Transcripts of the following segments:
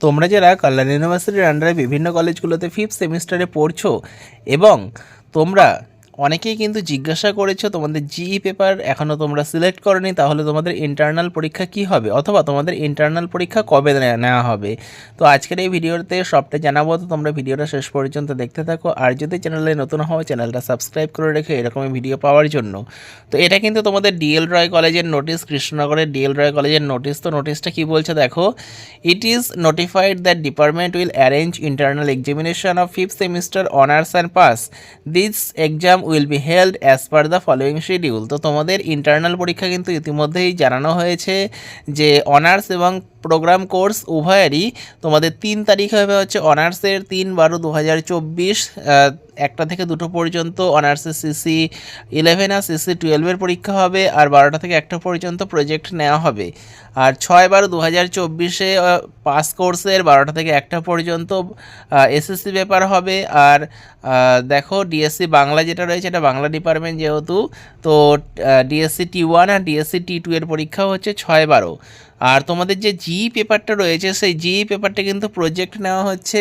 তোমরা যারা কল্যাণ ইউনিভার্সিটির আন্ডারে বিভিন্ন কলেজগুলোতে ফিফথ সেমিস্টারে পড়ছো এবং তোমরা অনেকেই কিন্তু জিজ্ঞাসা করেছ, তোমাদের জিই পেপার এখনও তোমরা সিলেক্ট করনি, তাহলে তোমাদের ইন্টারনাল পরীক্ষা কি হবে? অথবা তোমাদের ইন্টারনাল পরীক্ষা কবে নেওয়া হবে? তো আজকের এই ভিডিওতে সবটা জানাব, তো তোমরা ভিডিওটা শেষ পর্যন্ত দেখতে থাকো। আর যদি চ্যানেলে নতুন হও চ্যানেলটা সাবস্ক্রাইব করে রেখে এরকমই ভিডিও পাওয়ার জন্য। তো এটা কিন্তু তোমাদের ডিএল রয় কলেজের নোটিশ কৃষ্ণনগরের ডিএল রয় কলেজের নোটিশ তো নোটিশটা কি বলছে দেখো it is notified that department will arrange internal examination of fifth semester honours and pass this exam will be held as per the following schedule তো তোমাদের ইন্টারনাল পরীক্ষা কিন্তু ইতিমধ্যেই জানানো হয়েছে যে অনার্স এবং প্রোগ্রাম কোর্স উভয়েরই তোমাদের তিন তারিখ হবে হচ্ছে অনার্সের তিন বারো দু হাজার চব্বিশ একটা থেকে দুটো পর্যন্ত অনার্সের সিসি ইলেভেন আর সিসি টুয়েলভের পরীক্ষা হবে আর বারোটা থেকে একটা পর্যন্ত প্রজেক্ট নেওয়া হবে। আর ছয় বারো দু হাজার চব্বিশে পাস কোর্সের বারোটা থেকে একটা পর্যন্ত এসএসসি পেপার হবে। আর দেখো ডিএসসি বাংলা যেটা রয়েছে এটা বাংলা ডিপার্টমেন্ট যেহেতু, তো ডিএসসি টি ওয়ান আর ডিএসসি টি টু এর পরীক্ষা হচ্ছে ছয় বারো। আর তোমাদের যে জি পেপারটা রয়েছে, সেই জি পেপারটা কিন্তু প্রজেক্ট নেওয়া হচ্ছে।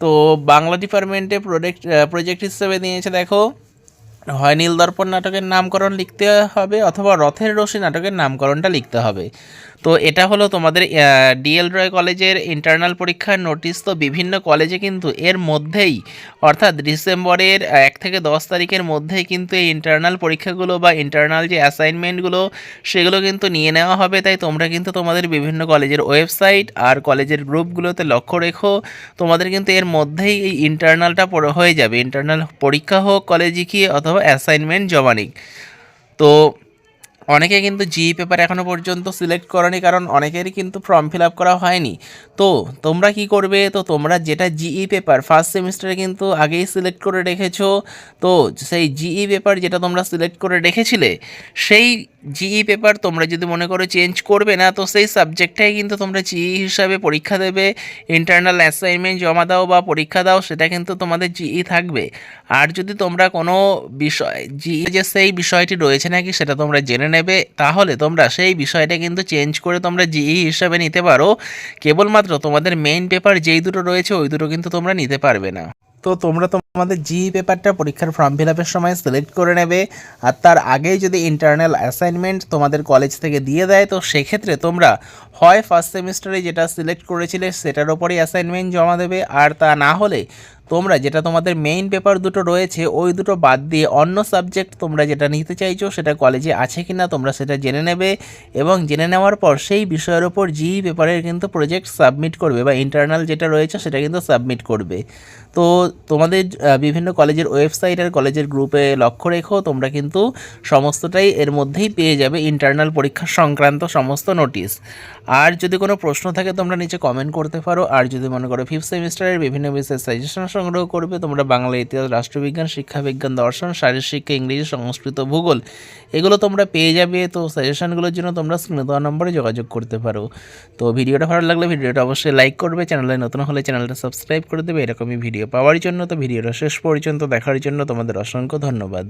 তো বাংলা ডিপার্টমেন্টে প্রোডেক্ট প্রজেক্ট হিসেবে নিয়েছে, দেখো। হয় নীল দর্পণ নাটকের নামকরণ লিখতে হবে, অথবা রথের রশি নাটকের নামকরণটা লিখতে হবে। তো এটা হলো তোমাদের ডিএল রয় কলেজের ইন্টারনাল পরীক্ষার নোটিশ তো বিভিন্ন কলেজে কিন্তু এর মধ্যেই, অর্থাৎ ডিসেম্বরের এক থেকে দশ তারিখের মধ্যেই কিন্তু এই ইন্টারনাল পরীক্ষাগুলো বা ইন্টারনাল যে অ্যাসাইনমেন্টগুলো সেগুলো কিন্তু নিয়ে নেওয়া হবে। তাই তোমরা কিন্তু তোমাদের বিভিন্ন কলেজের ওয়েবসাইট আর কলেজের গ্রুপগুলোতে লক্ষ্য রেখো। তোমাদের কিন্তু এর মধ্যেই এই ইন্টারনালটা হয়ে যাবে। ইন্টারনাল পরীক্ষা হোক কলেজে গিয়ে অথবা অ্যাসাইনমেন্ট জমা নিক। তো অনেকে কিন্তু জি পেপার এখনও পর্যন্ত সিলেক্ট করনি কারণ অনেকেরই কিন্তু ফর্ম ফিল আপ করা হয়নি। তো তোমরা কি করবে? তো তোমরা যেটা জিই পেপার ফার্স্ট সেমিস্টারে কিন্তু আগেই সিলেক্ট করে রেখেছো। তো সেই জিই পেপার যেটা তোমরা সিলেক্ট করে রেখেছিলে, সেই জিই পেপার তোমরা যদি মনে করো চেঞ্জ করবে না, তো সেই সাবজেক্টটাই কিন্তু তোমরা জিই হিসাবে পরীক্ষা দেবে। ইন্টারনাল অ্যাসাইনমেন্ট জমা দাও বা পরীক্ষা দাও, সেটা কিন্তু তোমাদের জিই থাকবে। আর যদি তোমরা কোনো বিষয় জিই যে সেই বিষয়টি রয়েছে নাকি, সেটা তোমরা জেনে নেবে। তাহলে তোমরা সেই বিষয়টা কিন্তু চেঞ্জ করে তোমরা জিই হিসাবে নিতে পারো। কেবলমাত্র তোমাদের মেইন পেপার যেই দুটো রয়েছে, ওই দুটো কিন্তু তোমরা নিতে পারবে না। তো তোমরা তোমাদের জি পেপারটা পরীক্ষার ফর্ম ফিল আপের সময় সিলেক্ট করে নেবে, আর তার আগেই যদি ইন্টারনাল অ্যাসাইনমেন্ট তোমাদের কলেজ থেকে দিয়ে দেয়, তো সেক্ষেত্রে তোমরা হয় ফার্স্ট সেমিস্টারে যেটা সিলেক্ট করেছিলে, সেটার ওপরেই অ্যাসাইনমেন্ট জমা দেবে, আর তা না হলে তোমরা যেটা তোমাদের মেইন পেপার দুটো রয়েছে, ওই দুটো বাদ দিয়ে অন্য সাবজেক্ট তোমরা যেটা নিতে চাইছো সেটা কলেজে আছে কি না তোমরা সেটা জেনে নেবে এবং জেনে নেওয়ার পর সেই বিষয়ের ওপর জি পেপারের কিন্তু প্রজেক্ট সাবমিট করবে বা ইন্টারনাল যেটা রয়েছে সেটা কিন্তু সাবমিট করবে। তো তোমাদের বিভিন্ন কলেজের ওয়েবসাইট আর কলেজের গ্রুপে লক্ষ্য রেখো, তোমরা কিন্তু সমস্তটাই এর মধ্যেই পেয়ে যাবে ইন্টারনাল পরীক্ষা সংক্রান্ত সমস্ত নোটিশ আর যদি কোনো প্রশ্ন থাকে তোমরা নিচে কমেন্ট করতে পারো, আর যদি মনে করো ফিফথ সেমিস্টারের বিভিন্ন বিষয়ে সাজেশন সংগ্রহ করবে। তোমরা বাংলা ইতিহাস, রাষ্ট্রবিজ্ঞান, শিক্ষাবিজ্ঞান, দর্শন শারীরশিক্ষা ইংরেজি, সংস্কৃত, ভূগোল এগুলো তোমরা পেয়ে যাবে। তো সাজেশনগুলোর জন্য তোমরা স্ক্রিনে দেওয়া নম্বরে যোগাযোগ করতে পারো। তো ভিডিওটা ভালো লাগলে ভিডিওটা অবশ্যই লাইক করবে। চ্যানেলে নতুন হলে চ্যানেলটা সাবস্ক্রাইব করে দেবে। এরকমই ভিডিও পাওয়ার জন্য। তো ভিডিওটা শেষ পর্যন্ত দেখার জন্য তোমাদের অসংখ্য ধন্যবাদ।